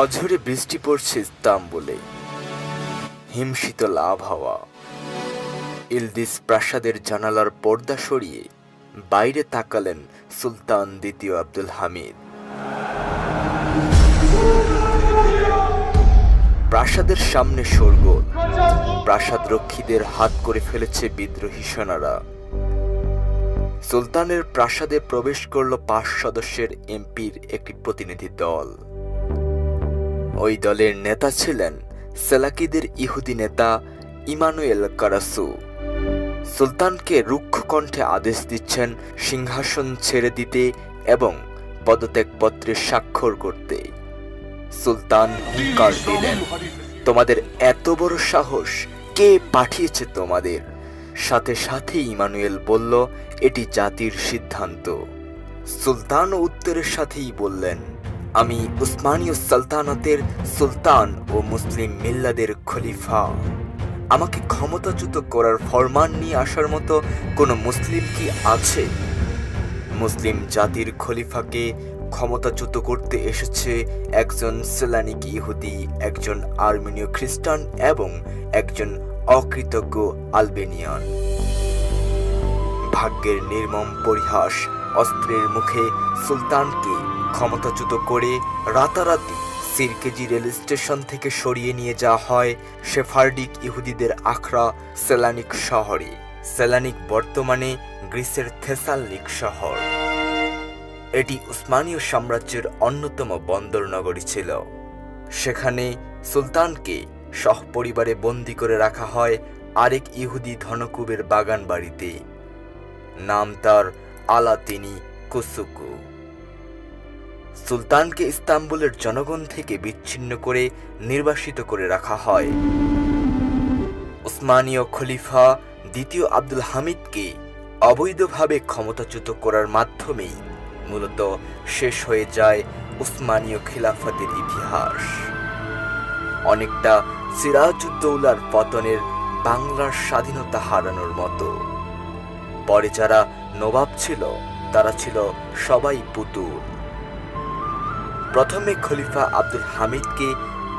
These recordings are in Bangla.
অঝরে বৃষ্টি পড়ছে ইস্তাম্বুলে। হিমশীতল আবহাওয়া। ইলদিস প্রাসাদের জানালার পর্দা সরিয়ে বাইরে তাকালেন সুলতান দ্বিতীয় আব্দুল হামিদ। প্রাসাদের সামনে শোরগোল প্রাসাদ রক্ষীদের হাত করে ফেলেছে বিদ্রোহী সেনারা। সুলতানের প্রাসাদে প্রবেশ করল পাঁচ সদস্যের এমপির একটি প্রতিনিধি দল। ওই দলের নেতা ছিলেন সেলাকিদের ইহুদি নেতা ইমানুয়েল কারাসু। সুলতানকে রুক্ষ কণ্ঠে আদেশ দিচ্ছেন সিংহাসন ছেড়ে দিতে এবং পদত্যাগপত্রে স্বাক্ষর করতে। সুলতান হুঙ্কার দিলেন? তোমাদের এত বড় সাহস, কে পাঠিয়েছে তোমাদের? সাথে সাথে ইমানুয়েল বলল, এটি জাতির সিদ্ধান্ত। সুলতান উত্তরের সাথেই বললেন আমি উসমানীয় সালতানাতের সুলতান ও মুসলিম মিল্লাদের খলিফা। আমাকে ক্ষমতাচ্যুত করার ফরমান নিয়ে আসার মতো কোনো মুসলিম কি আছে? মুসলিম জাতির খলিফাকে ক্ষমতাচ্যুত করতে এসেছে একজন সেলানিক ইহুদি, একজন আর্মেনীয় খ্রিস্টান এবং একজন অকৃতজ্ঞ আলবেনিয়ান। ভাগ্যের নির্মম পরিহাস অস্ত্রের মুখে সুলতানকে ক্ষমতাচ্যুত করে রাতারাতি সিরকেজি রেল স্টেশন থেকে সরিয়ে নিয়ে যাওয়া হয় সেফার্ডিক ইহুদিদের আখড়া সেলানিক শহরে। সেলানিক বর্তমানে গ্রিসের থেসালনিক শহর। এটি উসমানীয় সাম্রাজ্যের অন্যতম বন্দর নগরী ছিল। সেখানে সুলতানকে সহপরিবারে বন্দি করে রাখা হয় আরেক ইহুদি ধনকুবের বাগান বাড়িতে নাম তার আলাতিনি কুসুকু। সুলতানকে ইস্তাম্বুলের জনগণ থেকে বিচ্ছিন্ন করে নির্বাসিত করে রাখা হয়। উসমানীয় খলিফা দ্বিতীয় আব্দুল হামিদকে অবৈধভাবে ক্ষমতাচ্যুত করার মাধ্যমেই মূলত শেষ হয়ে যায় উসমানীয় খিলাফতের ইতিহাস। অনেকটা সিরাজউদ্দৌলার পতনের বাংলার স্বাধীনতা হারানোর মতো। পরে যারা নবাব ছিল, তারা ছিল সবাই পুতুল। প্রথমে খলিফা আব্দুল হামিদকে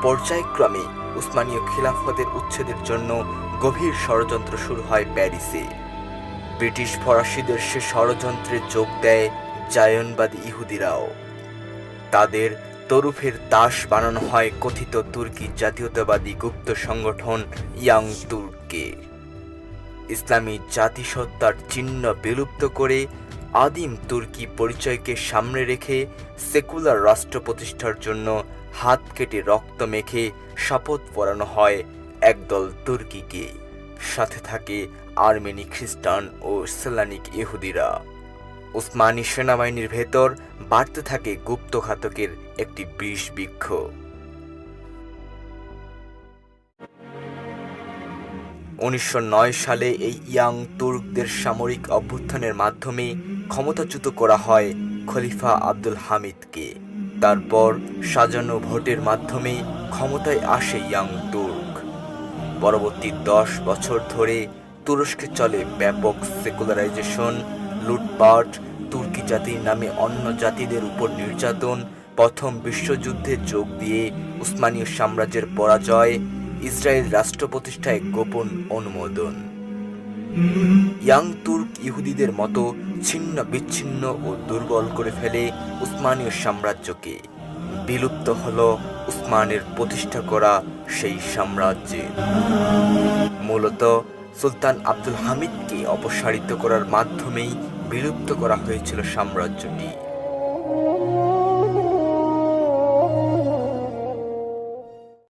পর্যায়ক্রমে উসমানীয় খিলাফতের উচ্ছেদের জন্য গভীর ষড়যন্ত্র শুরু হয় প্যারিসে। ব্রিটিশ ফরাসিদের সে ষড়যন্ত্রে যোগ দেয় জায়নবাদী ইহুদিরাও। তাদের তরুফের দাস বানানো হয় কথিত তুর্কি জাতীয়তাবাদী গুপ্ত সংগঠন ইয়াং তুর্ককে। ইসলামী জাতিসত্তার চিহ্ন বিলুপ্ত করে আদিম তুর্কি পরিচয়কে সামনে রেখে সেকুলার রাষ্ট্র প্রতিষ্ঠার জন্য হাত কেটে রক্ত মেখে শপথ পরানো হয় একদল তুর্কিকে। সাথে থাকে আর্মেনি খ্রিস্টান ও সেলানিক ইহুদিরা। উসমানী সেনাবাহিনীর ভেতর বাড়তে থাকে গুপ্তঘাতকের একটি বিষ বৃক্ষ। উনিশশো নয় সালে এই ইয়াং তুর্কদের সামরিক অভ্যুত্থানের মাধ্যমে ক্ষমতাচ্যুত করা হয় খলিফা আব্দুল হামিদকে। তারপর সাজানো ভোটের মাধ্যমে ক্ষমতায় আসে ইয়াং তুর্ক। পরবর্তী দশ বছর ধরে তুরস্কে চলে ব্যাপক সেকুলারাইজেশন, লুটপাট, তুর্কি জাতির নামে অন্য জাতিদের উপর নির্যাতন, প্রথম বিশ্বযুদ্ধে যোগ দিয়ে উসমানীয় সাম্রাজ্যের পরাজয় ইসরায়েল রাষ্ট্র প্রতিষ্ঠায় গোপন অনুমোদন। ইয়াং তুর্ক ইহুদিদের মতো ছিন্ন বিচ্ছিন্ন ও দুর্বল করে ফেলে উসমানীয় সাম্রাজ্যকে। বিলুপ্ত হল উসমানের প্রতিষ্ঠা করা সেই সাম্রাজ্যে। মূলত সুলতান আব্দুল হামিদকে অপসারিত করার মাধ্যমেই বিলুপ্ত করা হয়েছিল সাম্রাজ্যটি।